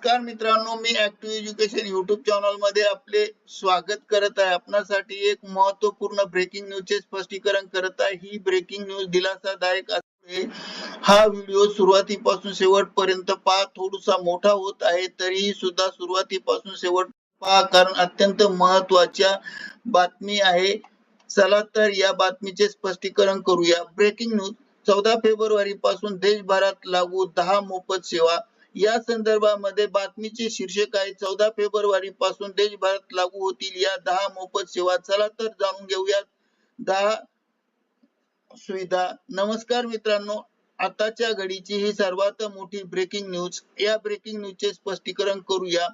नमस्कार मित्रांनो मी ऍक्टिव्ह एज्युकेशन युट्यूब चॅनलमध्ये आपले स्वागत करत आहे. आपणासाठी एक महत्त्वपूर्ण ब्रेकिंग न्यूज चे स्पष्टीकरण करत आहे. ही ब्रेकिंग न्यूज दिलासादायक असते हा व्हिडिओ सुरुवातीपासून शेवटपर्यंत पहा. थोडासा मोठा होत आहे तरीही सुद्धा सुरुवातीपासून शेवट पहा कारण अत्यंत महत्त्वाच्या बातमी आहे. चला तर या बातमीचे स्पष्टीकरण करूया. ब्रेकिंग न्यूज चौदा फेब्रुवारी पासून देशभरात लागू दहा मोफत सेवा या संदर्भामध्ये बातमीचे शीर्षक आहे चौदा फेब्रुवारी पासून देशभरात लागू होतील या दहा मोफत सेवा. चला तर जाणून घेऊयात दहा सुविधा. नमस्कार मित्रांनो आताच्या घडीची ही सर्वात मोठी ब्रेकिंग न्यूज या ब्रेकिंग न्यूजचे स्पष्टीकरण करूया.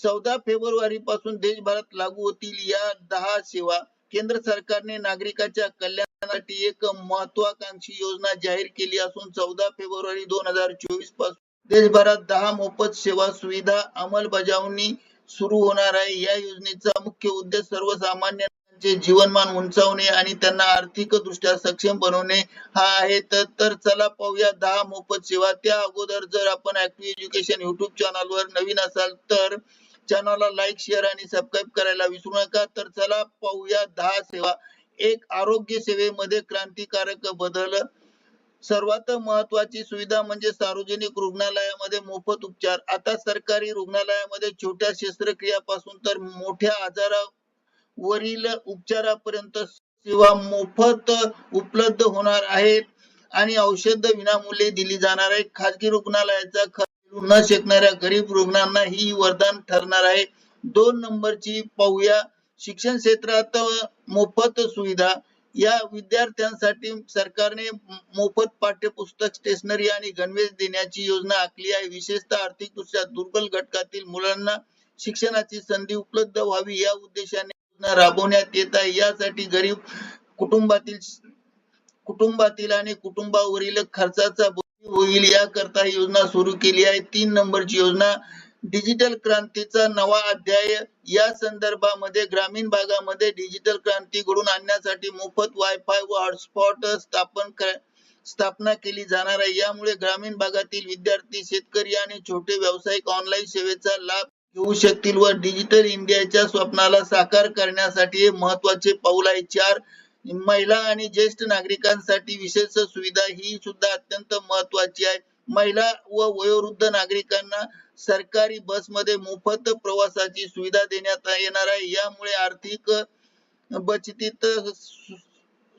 चौदा फेब्रुवारी पासून देशभरात लागू होतील या दहा सेवा. केंद्र सरकारने नागरिकांच्या कल्याणासाठी एक महत्वाकांक्षी योजना जाहीर केली असून चौदा फेब्रुवारी दोन हजार चोवीसपासून देशभरात दहा मोफत सेवा सुविधा अंमलबजावणी सुरू होणार आहे. या योजनेचा मुख्य उद्देश सर्वसामान्यांचे जीवनमान उंचावणे आणि त्यांना आर्थिक दृष्ट्या सक्षम बनवणे हा आहे. तर तर चला पाहूया दहा मोफत सेवा. त्या अगोदर जर आपण ऍक्टिव्ह एज्युकेशन युट्यूब चॅनल वर नवीन असाल तर चॅनलला लाईक शेअर आणि सबस्क्राईब करायला विसरू नका. तर चला पाहूया दहा सेवा. एक आरोग्य सेवेमध्ये क्रांतिकारक बदल सर्वात महत्वाची सुविधा म्हणजे सार्वजनिक रुग्णालयामध्ये मोफत उपचार. आता सरकारी रुग्णालयामध्ये छोट्या शस्त्रक्रियापासून तर मोठ्या आजारावरील उपचारापर्यंत सेवा मोफत उपलब्ध होणार आहेत आणि औषध विनामूल्य दिली जाणार आहे. खाजगी रुग्णालयाचा खर्च न शकणाऱ्या गरीब रुग्णांना ही वरदान ठरणार आहे. दोन नंबरची पाहूया. शिक्षण क्षेत्रात मोफत सुविधा या विद्यार्थ्यांसाठी सरकारने मोफत पाठ्यपुस्तक स्टेशनरी आणि गणवेश देण्याची योजना आखली आहे. विशेषतः आर्थिकदृष्ट्या दुर्बल घटकातील मुलांना शिक्षणाची संधी उपलब्ध व्हावी या उद्देशाने योजना राबवण्यात येत आहे. यासाठी गरीब कुटुंबातील कुटुंबातील आणि कुटुंबावरील खर्चाचा होईल याकरता योजना सुरू केली आहे. तीन नंबरची योजना डिजिटल क्रांतीचा नवा अध्याय या संदर्भामध्ये ग्रामीण भागामध्ये डिजिटल क्रांती घडून आणण्यासाठी मोफत वायफाय व हॉटस्पॉट स्थापन स्थापना केली जाणार आहे. यामुळे ग्रामीण भागातील विद्यार्थी शेतकरी आणि छोटे व्यावसायिक ऑनलाईन सेवेचा लाभ घेऊ शकतील व डिजिटल इंडियाच्या स्वप्नाला साकार करण्यासाठी महत्त्वाचे पाऊल आहे. चार महिला आणि ज्येष्ठ नागरिकांसाठी विशेष सुविधा ही सुद्धा अत्यंत महत्वाची आहे. महिला व वयोवृद्ध नागरिकांना सरकारी बसमध्ये मोफत प्रवासाची सुविधा देण्यात येणार आहे. यामुळे आर्थिक बचतीत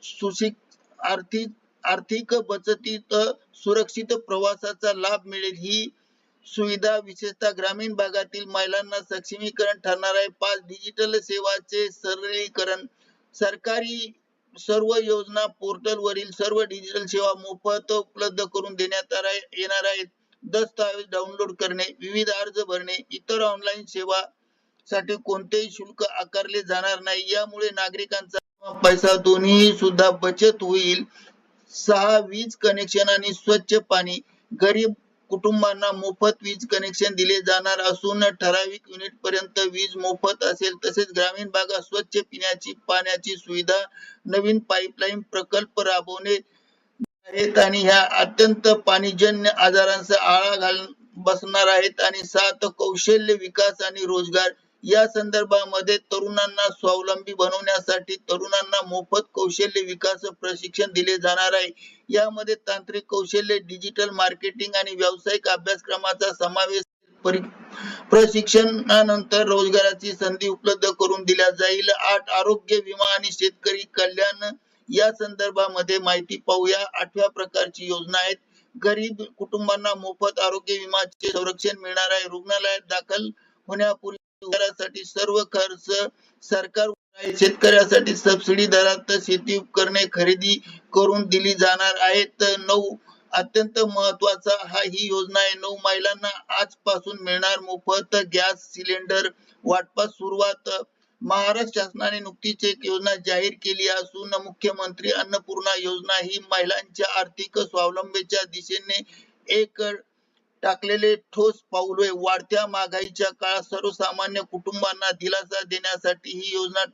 सुशिक आर्थिक आर्थिक बचतीत सुरक्षित प्रवासाचा लाभ मिळेल. ही सुविधा विशेषतः ग्रामीण भागातील महिलांना सक्षमीकरण ठरणार आहे. पाच डिजिटल सेवाचे सरलीकरण सरकारी सर्व योजना पोर्टल वरील सर्व डिजिटल सेवा मोफत उपलब्ध करून देण्यात येणार आहेत. दस्तावेज डाउनलोड करणे विविध अर्ज भरणे इतर ऑनलाईन सेवा साठी कोणतेही शुल्क आकारले जाणार नाही. यामुळे नागरिकांचा पैसा दोन्ही सुद्धा बचत होईल. सहा वीज कनेक्शन आणि स्वच्छ पाणी गरीब कुटुंबांना मोफत वीज कनेक्शन दिले जाणार असून ठराविक युनिट पर्यंत वीज मोफत असेल. तसेच ग्रामीण भागात स्वच्छ पिण्याची पाण्याची सुविधा नवीन पाईपलाईन प्रकल्प राबवणे आहेत आणि ह्या अत्यंत पाणीजन्य आजारांचा आळा घाल बसणार आहेत. आणि सात कौशल्य विकास आणि रोजगार या संदर्भामध्ये तरुणांना स्वावलंबी बनवण्यासाठी तरुणांना मोफत कौशल्य विकास प्रशिक्षण दिले जाणार आहे. यामध्ये तांत्रिक कौशल्य डिजिटल मार्केटिंग आणि व्यावसायिक अभ्यासक्रमाचा समावेश प्रशिक्षणानंतर रोजगाराची संधी उपलब्ध करून दिल्या जाईल. आठ आरोग्य विमा आणि शेतकरी कल्याण या संदर्भामध्ये माहिती पाहूया. आठव्या प्रकारची योजना आहेत. गरीब कुटुंबांना मोफत आरोग्य विमाचे संरक्षण मिळणार आहे. रुग्णालयात दाखल होण्यापूर्वी सर्व खर्च सरकार शेतकऱ्यासाठी सबसिडी दरात शेती उपकरणे खरेदी करून दिली जाणार आहेत. नऊ अत्यंत महत्त्वाचा हा ही योजना आहे. नऊ महिलांना आजपासून मिळणार मोफत गॅस सिलेंडर वाटपास सुरुवात. महाराष्ट्र शासनाने नुकतीच एक योजना जाहीर केली असून मुख्यमंत्री अन्नपूर्णा योजना ही महिलांच्या आर्थिक स्वावलंबीच्या दिशेने एक टाकलेले ठोस पाऊल आहे वाढत्या महागाईच्या काळात सर्वसामान्य कुटुंबांना दिलासा देण्यासाठी ही योजना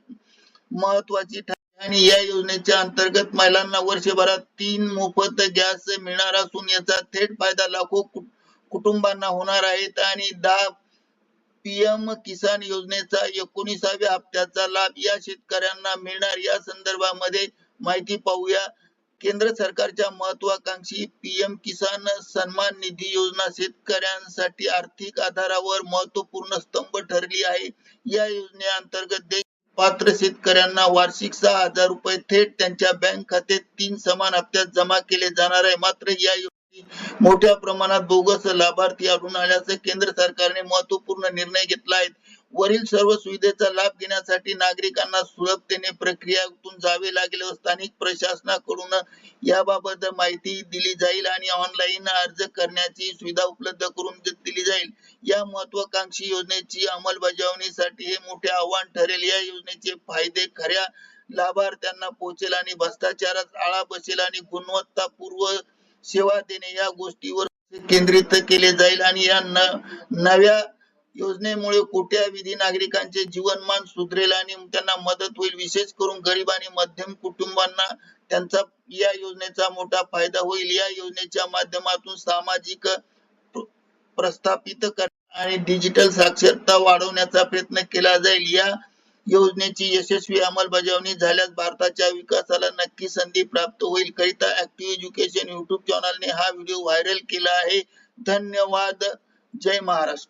महत्वाची ठरली आणि या योजनेच्या अंतर्गत महिलांना वर्षभरात तीन मोफत गॅस मिळणार असून याचा थेट फायदा लाखो कुटुंबांना होणार आहेत आणि दहा पीएम किसान योजनेचा एकोणीसाव्या हप्त्याचा लाभ या शेतकऱ्यांना मिळणार. या संदर्भामध्ये माहिती पाहूया. केंद्र सरकारच्या महत्वाकांक्षी पीएम किसान सन्मान निधी योजना शेतकऱ्यांसाठी आर्थिक आधारावर महत्त्वपूर्ण स्तंभ ठरली आहे. या योजनेअंतर्गत पात्र शेतकऱ्यांना वार्षिक सहा हजार रुपये थेट त्यांच्या बँक खात्यात तीन समान हप्त्यात जमा केले जाणार आहे. मात्र या योजने मोठ्या प्रमाणात बोगस लाभार्थी आढळून आल्याचं केंद्र सरकारने महत्त्वपूर्ण निर्णय घेतला आहे. वरील सर्व सुविधेचा लाभ घेण्यासाठी नागरिकांना सुलभतेने प्रक्रियातून जावे लागेल व स्थानिक प्रशासनाकडून याबाबत माहिती दिली जाईल आणि ऑनलाईन अर्ज करण्याची सुविधा उपलब्ध करून दिली जाईल. या महत्वाकांक्षी योजनेची अंमलबजावणीसाठी हे मोठे आव्हान ठरेल. या योजनेचे फायदे खऱ्या लाभार्थ्यांना पोहोचेल आणि भ्रष्टाचारात आळा बसेल आणि गुणवत्तापूर्व सेवा देणे या गोष्टीवर केंद्रित केले जाईल आणि या न- नव्या योजनेमुळे कोट्यावधी नागरिकांचे जीवनमान सुधरेल आणि त्यांना मदत होईल. विशेष करून गरीब आणि मध्यम कुटुंबांना त्यांचा या योजनेचा मोठा फायदा होईल. या योजनेच्या माध्यमातून सामाजिक प्रस्थापित कर आणि डिजिटल साक्षरता वाढवण्याचा प्रयत्न केला जाईल. या योजनेची यशस्वी अंमलबजावणी झाल्यास भारताच्या विकासाला नक्की संधी प्राप्त होईल. करिता ऍक्टिव्ह एज्युकेशन युट्यूब चॅनलने हा व्हिडिओ व्हायरल केला आहे. धन्यवाद. जय महाराष्ट्र.